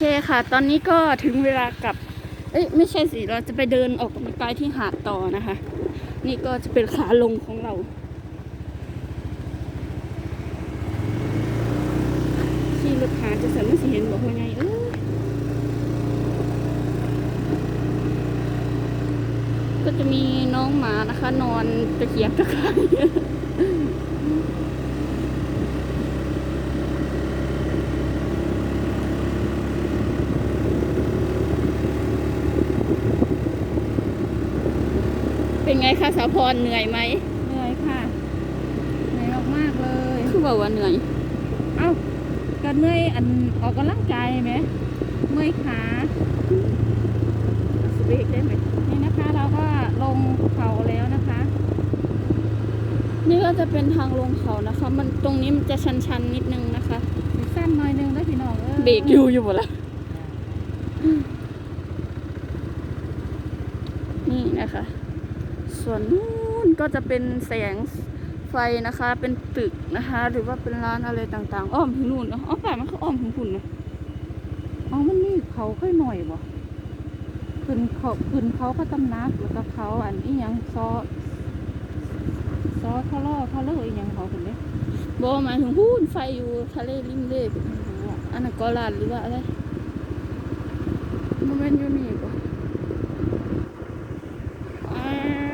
โอเคค่ะ ตอนนี้ก็ถึงเวลากลับ เอ้ยไม่ใช่สิ เราจะไปเดินออกกำลังกายที่หาดต่อนะคะ นี่ก็จะเป็นขาลงของเราขี่รถหาจะสันไม่สิเห็นบอกว่าไงเอ้ยก็จะมีน้องหมานะคะ นอนตะเกียกตะกาย ไงคะสาวพรเหนื่อยไหมเหนื่อยค่ะเหนื่อยมากๆเลย คือบอกว่าเหนื่อย เอ้าก็เหนื่อยอันออกกำลังกายไหมเมื่อยขาสเปกได้ไหมนี่นะคะ เราก็ลงเขาแล้วนะคะ นี่ก็จะเป็นทางลงเขานะคะ มันตรงนี้มันจะชันๆนิดนึงนะคะสิสั้นหน่อยนึงแล้วพี่น้องเออเบรกอยู่อยู่หมดละนี่นะคะ ส่วนนู้นก็จะเป็นแสงไฟนะคะ เป็นตึกนะคะ หรือว่าเป็นร้านอะไรต่างๆ อ้อมถึงนู่นเนาะอ้อมป่ามันก็อ้อมถึงคุณเนาะอ๋อมันนี่เขาค่อยหน่อยบ่ขึ้นเขาขึ้นเขาก็ตำนักแล้วก็เขาอันนี้ยังซอซอทะเลาะทะเลาะอีหยังเขาถึงเด้บอหมายถึงพูนไฟอยู่ทะเลริมเลกอันนั้นก็ลาดหรือว่าอะไรมันเป็นอยู่นี่ปะอ่า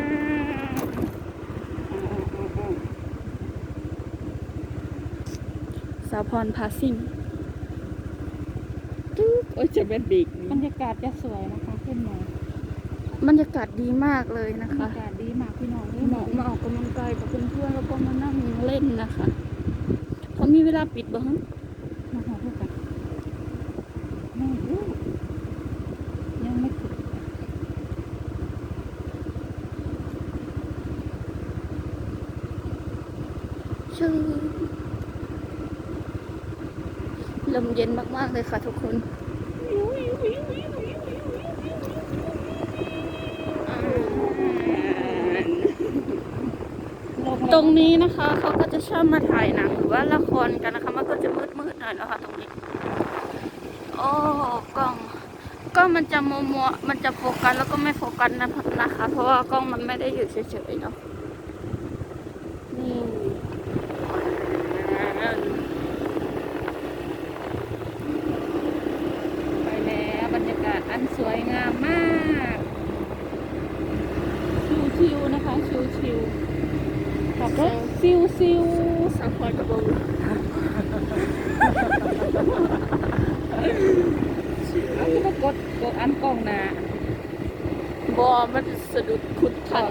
สาวพรพาซิ่งตึ๊กโอ้ยจะเป็นบิ๊กบรรยากาศจะสวยนะคะขึ้นมาบรรยากาศดีมากเลยนะบรรคะยากาศดีมากพี่น้องเหมาะมาออกกำลังกายกับเพื่อนๆแล้วก็มานั่งเล่นนะคะเขามีเวลาปิดบ้างมาหาพวกกันไม่รู้ยังไม่ถึงชื่อ ลมเย็นมาก ๆ เลยค่ะทุกคนตรงนี้นะคะเขาก็จะชอบมาถ่ายหนังหรือว่าละครกันนะคะ มันก็จะมืดๆหน่อยนะคะตรงนี้ โอ้กล้องกล้องมันจะมัวมัวๆมันจะโฟกัสแล้วก็ไม่โฟกัสนะนะคะ เพราะว่ากล้องมันไม่ได้อยู่เฉยๆเนาะนี่ ไปแล้วบรรยากาศอันสวยงามมาก ชิวๆนะคะ ชิวๆขับรถ ซิวซิวสังพรกับโบๆเอาคือว่ากดกดอันกล้องหนาบอมันสะดุดคุดทัน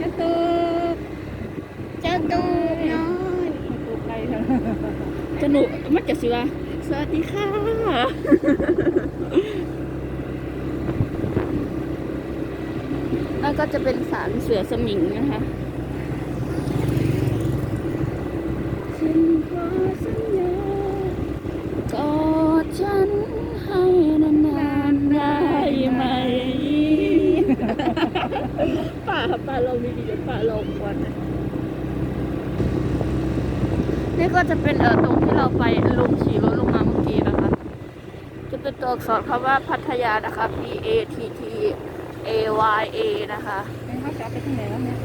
จะตูกจะดูน้อยตูกไปเถอะจะหนูมันจะสิว่าสวัสดีค่ะ แล้ว ก็จะเป็นสารเสือสมิงนะคะฉันขอสัญญากอดฉันให้นานๆได้ไหมป่าป่าลองดีๆเดี๋ยวป่าลองก่อนนะนี่ก็จะเป็นเออตรงที่เราไปลงขี่รถลงมาเมื่อกี้นะคะ จะเป็นตัวอักษรคำว่าพัทยานะคะ P A T T A Y A นะคะเอ็งเขาจะเอาไปทางไหนวะเนี่ย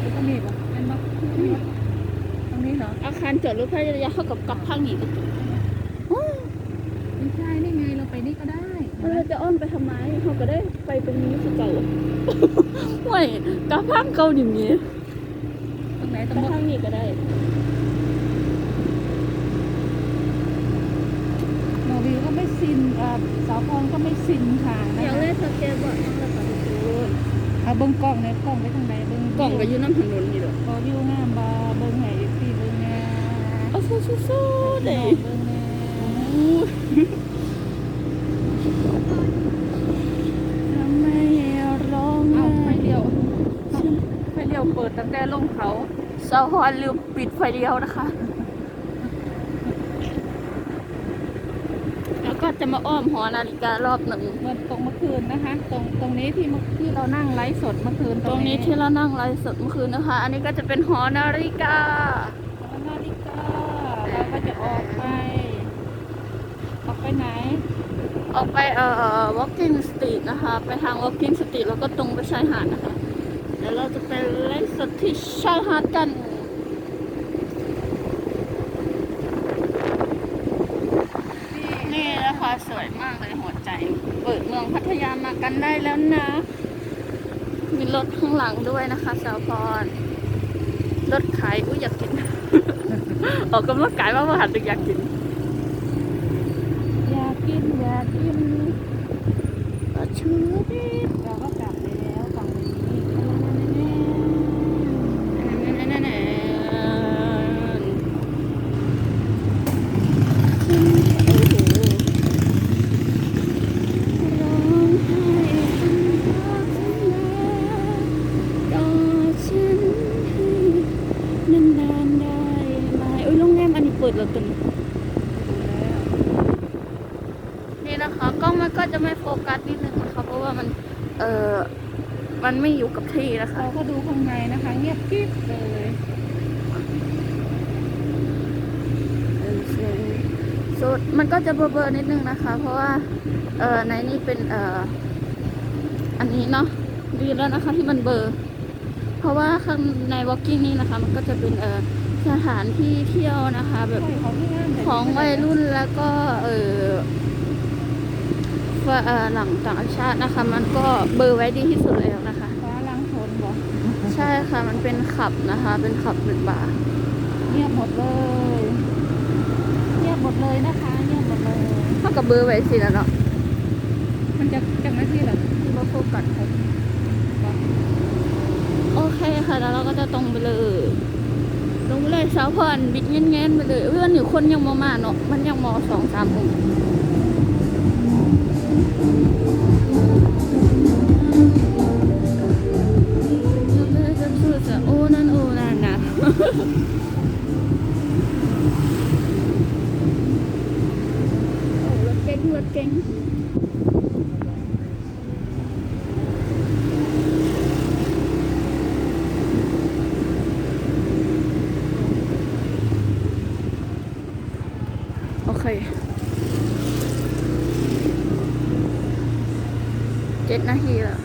ไปทางนี้ปะเป็นปะตรงนี้เหรอ อาคารจอดรถพัทยาเข้ากับกับทางหนีก็จบไม่ใช่นี่ไงเราไปนี่ก็ได้แล้วเราจะอ้อมไปทำไมเขาก็ได้ไปตรงนี้คือเก่าห่วยกับทางเก่าดิมีตรงไหนตไปรงนู้นทางนี้ก็ได้ หมอวีก็ไม่ ซินกับสาวพรก็ไม่ซินค่ะนะอยากคะเล่นสเก็ตบอร์ดนั่งแล้วค่ะทุกคนเอาเบิ้งกล้องเนี่ยกล้องไปทางไหนเบิ้งกล่องก็อยู่น้ำถนนนี่แหละก็วิวงามบาเบิ้งไหนพี่เบิ้งแน่เอาสู้ๆๆเลยเบิ้งแน่ทำไมร้องเอาไห้ไฟเดียวไฟเดียวเปิดตั้งแต่ลงเขา สาวพรลืมปิดไฟเดียวนะคะ แล้ว ก็จะมาอ้อมหอนาฬิการอบหนึ่งเหมือนตรงเมื่อคืนนะคะ ตรงตรงนี้ที่เมื่อที่เรานั่งไลฟ์สดเมื่อคืนตรงนี้ที่เรานั่งไลฟ์สดเมื่อคืนนะคะ อันนี้ก็จะเป็นหอนาฬิกานาฬิกาเราก็จะออกไป ออกไปไหน ออกไปเอ่อ walking street นะคะ ไปทาง walking street แล้วก็ตรงไปชายหาดนะคะ เดี๋ยวเราจะไปไลฟ์สดที่ชายหาดกัน นี่นะคะ สวยมากเลยหัวใจ เปิดเมืองพัทยามากันได้แล้วนะ มีรถข้างหลังด้วยนะคะสาวพรรถขายอุ้ยอยากกิน ออกกำลังกายว่าว่าหันดึกอยากกิน อยากกินอยากกินก็ชื่อานๆได้ไหมอุ้ยโรงแรมอันนี้เปิดแล้วกันนี่นะคะกล้องมันก็จะไม่โฟกัสนิดนึงนะคะเพราะว่ามัน เออมันไม่อยู่กับที่นะคะเราก็ดูข้างในนะคะ เงียบกริบเลยสุดมันก็จะเบลอๆนิดนึงนะคะ เพราะว่า เออในนี้เป็นเอออันนี้เนาะดีแล้วนะคะที่มันเบลอร์ เพราะว่าข้างใน walking นี่นะคะ มันก็จะเป็นเออสถานที่เที่ยวนะคะ แบบใช่เขาที่งานแต่ของวัยรุ่นแล้วก็เออว่าเอ่อหลังต่างชาตินะคะ มันก็เบลอร์ไว้ดีที่สุดแล้วนะคะฟ้าล้างชนบ่ใช่ค่ะมันเป็นขับนะคะ เป็นขับเป็นบาร์เงียบหมดเลยเงียบหมดเลยนะคะเงียบหมดเลยเท่ากับเบอร์ไว้สินะเนาะมันจะจังหน้าที่เหรอที่มาโฟกัสครับโอ เคค่ะ แล้วเราก็จะตรงไปเลย ตรงไปเลยสาวพรบิดเงี้ยนๆไปเลยเพื่อนอยู่คนยังมอมาเนาะมันยังมอสองสามอง เจ็ดนาทีแล้ว